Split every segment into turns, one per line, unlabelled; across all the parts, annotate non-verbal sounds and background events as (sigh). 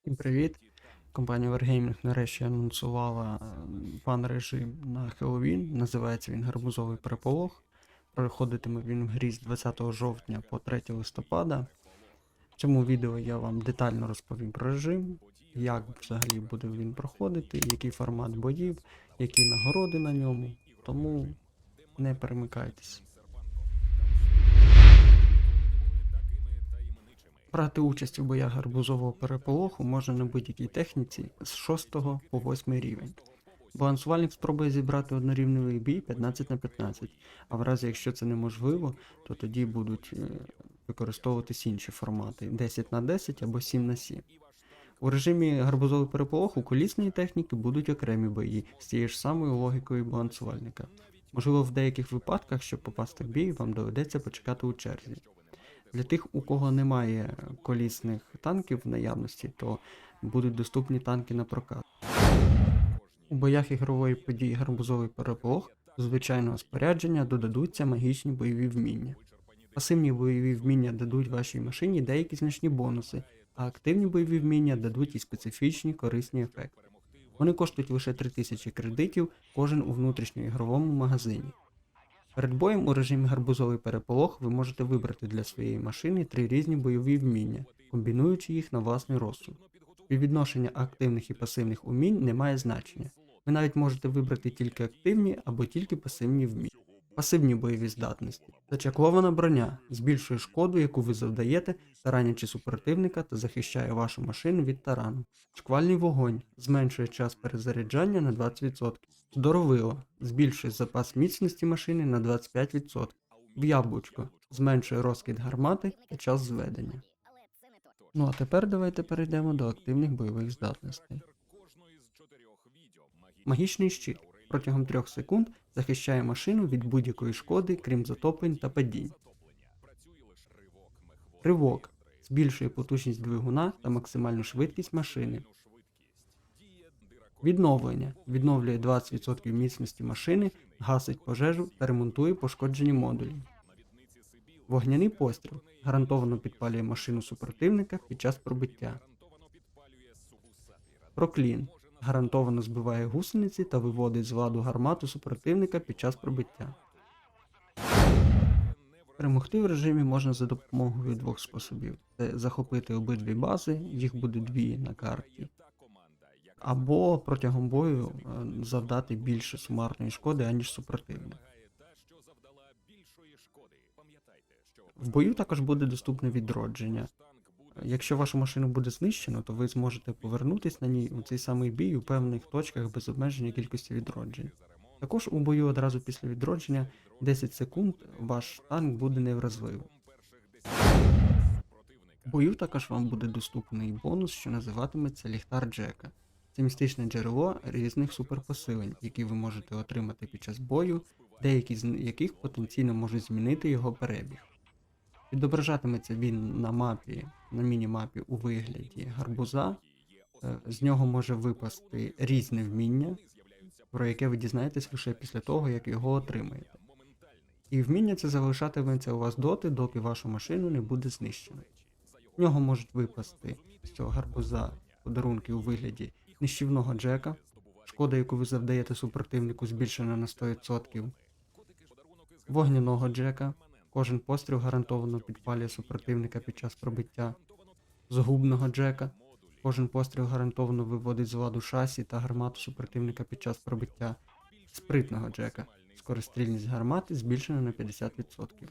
Всім привіт! Компанія Wargaming нарешті анонсувала е, пан режим на Хеллоуін. Називається він Гарбузовий переполох. Проходитиме він в грі з 20 жовтня по 3 листопада. В цьому відео я вам детально розповім про режим, як взагалі буде він проходити, який формат боїв, які нагороди на ньому. Тому не перемикайтесь. Брати участь у боях гарбузового переполоху можна на будь-якій техніці з 6 по 8 рівень. Балансувальник спробує зібрати однорівневий бій 15 на 15, а в разі якщо це неможливо, то тоді будуть е, використовуватись інші формати 10 на 10 або 7 на 7. У режимі гарбузовий переполох у колісної техніки будуть окремі бої з тією ж самою логікою балансувальника. Можливо, в деяких випадках, щоб попасти в бій, вам доведеться почекати у черзі. Для тих, у кого немає колісних танків в наявності, то будуть доступні танки на прокат. У боях ігрової події гарбузовий переполох звичайного спорядження додадуться магічні бойові вміння. Пасивні бойові вміння дадуть вашій машині деякі значні бонуси, а активні бойові вміння дадуть і специфічні корисні ефекти. Вони коштують лише 3000 кредитів кожен у внутрішньоігровому магазині. Перед боєм у режимі гарбузовий переполох ви можете вибрати для своєї машини три різні бойові вміння, комбінуючи їх на власний розсуд. Співвідношення активних і пасивних умінь не має значення. Ви навіть можете вибрати тільки активні або тільки пасивні вміння. Пасивні бойові здатності. Зачаклована броня збільшує шкоду, яку ви завдаєте, таранячи супротивника та захищає вашу машину від тарану. Шквальний вогонь зменшує час перезаряджання на 20%. Здоровило збільшує запас міцності машини на 25%. В зменшує розкид гармати та час зведення. Ну а тепер давайте перейдемо до активних бойових здатностей. Магічний щит протягом 3 секунд захищає машину від будь-якої шкоди, крім затоплень та падінь. Ривок збільшує потужність двигуна та максимальну швидкість машини. Відновлення відновлює 20% міцності машини, гасить пожежу та ремонтує пошкоджені модулі. Вогняний постріл гарантовано підпалює машину супротивника під час пробиття. Проклін гарантовано збиває гусениці та виводить з ладу гармату супротивника під час пробиття. Перемогти в режимі можна за допомогою двох способів: це захопити обидві бази, їх буде дві на карті, або протягом бою е, завдати більше сумарної шкоди, аніж супротивник. В бою також буде доступне відродження. Якщо вашу машину буде знищено, то ви зможете повернутися на ній у цей самий бій у певних точках без обмеження кількості відроджень. Також у бою одразу після відродження 10 секунд ваш танк буде невразливий. В бою також вам буде доступний бонус, що називатиметься ліхтар Джека. Це містичне джерело різних суперпосилень, які ви можете отримати під час бою, деякі з яких потенційно можуть змінити його перебіг. Відображатиметься він на мапі, на міні-мапі у вигляді гарбуза. Е, З нього може випасти різне вміння, про яке ви дізнаєтесь лише після того, як його отримаєте. І вміння це залишатиметься у вас доти, доки вашу машину не буде знищено. В нього можуть випасти з цього гарбуза подарунки у вигляді нищівного джека, шкода, яку ви завдаєте супротивнику, збільшена на 100%, вогняного джека. Кожен постріл гарантовано підпалює супротивника під час пробиття, згубного джека. Кожен постріл гарантовано виводить з ладу шасі та гармату супротивника під час пробиття, спритного джека. Скорострільність гармати збільшена на 50%.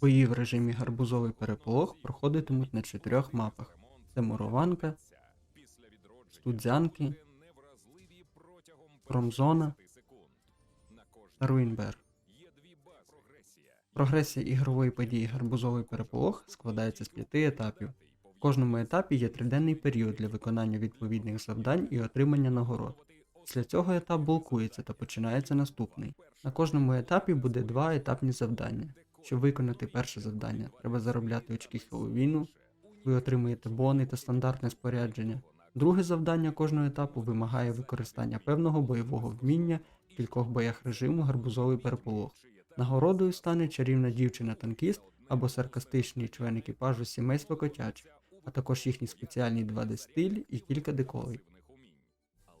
Бої в режимі гарбузовий переполох проходитимуть на чотирьох мапах: це Мурованка, Студзянки, Промзона та Руїнберг. Прогресія ігрової події гарбузовий переполох складається з п'яти етапів. В кожному етапі є триденний період для виконання відповідних завдань і отримання нагород. Після цього етап блокується та починається наступний. На кожному етапі буде два етапні завдання. Щоб виконати перше завдання, треба заробляти очки Хеллоуіну, ви отримуєте бони та стандартне спорядження. Друге завдання кожного етапу вимагає використання певного бойового вміння в кількох боях режиму гарбузовий переполох. Нагородою стане чарівна дівчина-танкіст або саркастичний член екіпажу сімейства котячих. а також їхній спеціальний 2D стиль і кілька деколей.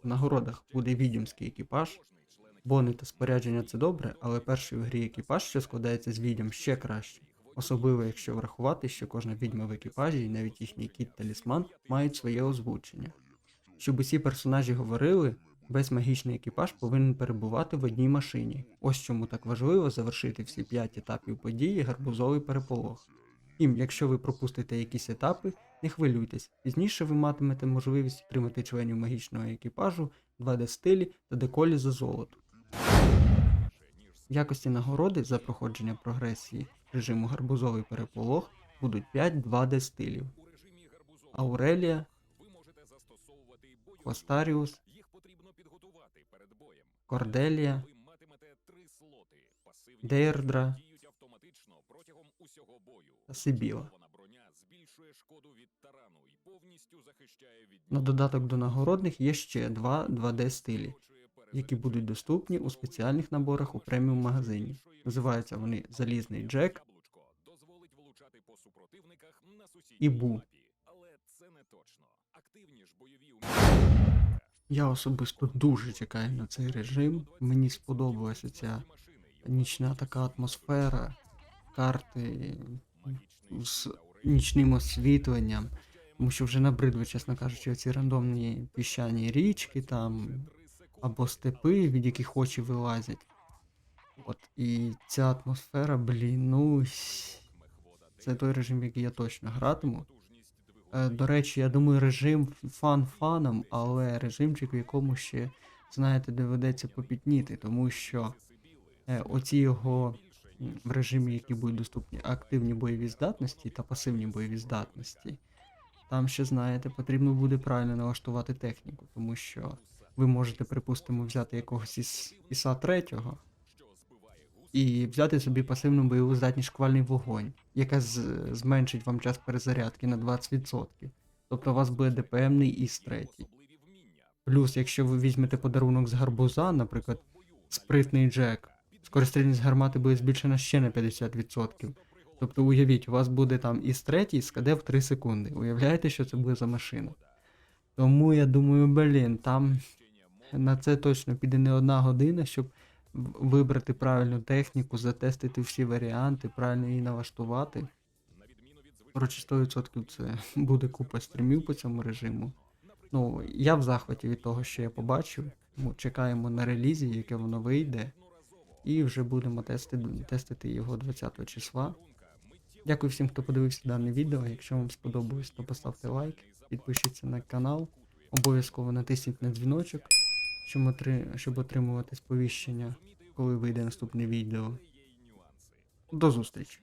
В нагородах буде відьомський екіпаж. Бони та спорядження це добре, але перший у грі екіпаж, що складається з відьом, ще краще. Особливо, якщо врахувати, що кожна відьма в екіпажі і навіть їхній кіт талісман мають своє озвучення. Щоб усі персонажі говорили, весь магічний екіпаж повинен перебувати в одній машині. Ось чому так важливо завершити всі 5 етапів події гарбузовий переполох. Втім, якщо ви пропустите якісь етапи, не хвилюйтесь. Пізніше ви матимете можливість отримати членів магічного екіпажу, 2D стилі та деколі за золото. В якості нагороди за проходження прогресії режиму гарбузовий переполох будуть 5 2D стилів. Аурелія, Хвостаріус, Корделія, Дейрдра та Сибіла. На додаток до нагородних є ще два 2D стилі, які будуть доступні у спеціальних наборах у преміум магазині. Називаються вони Залізний Джек і Бу. Я особисто дуже чекаю на цей режим. Мені сподобалася ця нічна така атмосфера, карти з нічним освітленням. Тому що вже набридли, чесно кажучи, ці рандомні піщані річки там або степи, від яких очі вилазять. От, і ця атмосфера, блін, ну. Це той режим, який я точно гратиму. Е, До речі, я думаю, режим фан фаном, але режимчик, в якому ще, знаєте, доведеться попітніти, тому що е, оці його в режимі, які будуть доступні активні бойові здатності та пасивні бойові здатності, там ще, знаєте, потрібно буде правильно налаштувати техніку, тому що ви можете, припустимо, взяти якогось із Іса третього і взяти собі пасивну бойову здатність шквальний вогонь, яка з- зменшить вам час перезарядки на 20%. Тобто у вас буде ДПМний Іс третій. Плюс, якщо ви візьмете подарунок з гарбуза, наприклад, спритний Джек, скорострільність гармати буде збільшена ще на 50%. Тобто уявіть, у вас буде там Іс третій скаде в 3 секунди. Уявляєте, що це буде за машина? Тому я думаю, блін, там на це точно піде не одна година, щоб вибрати правильну техніку, затестити всі варіанти, правильно її налаштувати. Коротше, 100% це (laughs) буде купа стрімів по цьому режиму. Ну, я в захваті від того, що я побачив. Тому чекаємо на релізі, яке воно вийде. І вже будемо тестити, тестити його 20 числа. Дякую всім, хто подивився дане відео. Якщо вам сподобалось, то поставте лайк, підпишіться на канал, обов'язково натисніть на дзвіночок, щоб отримувати сповіщення, коли вийде наступне відео. До зустрічі!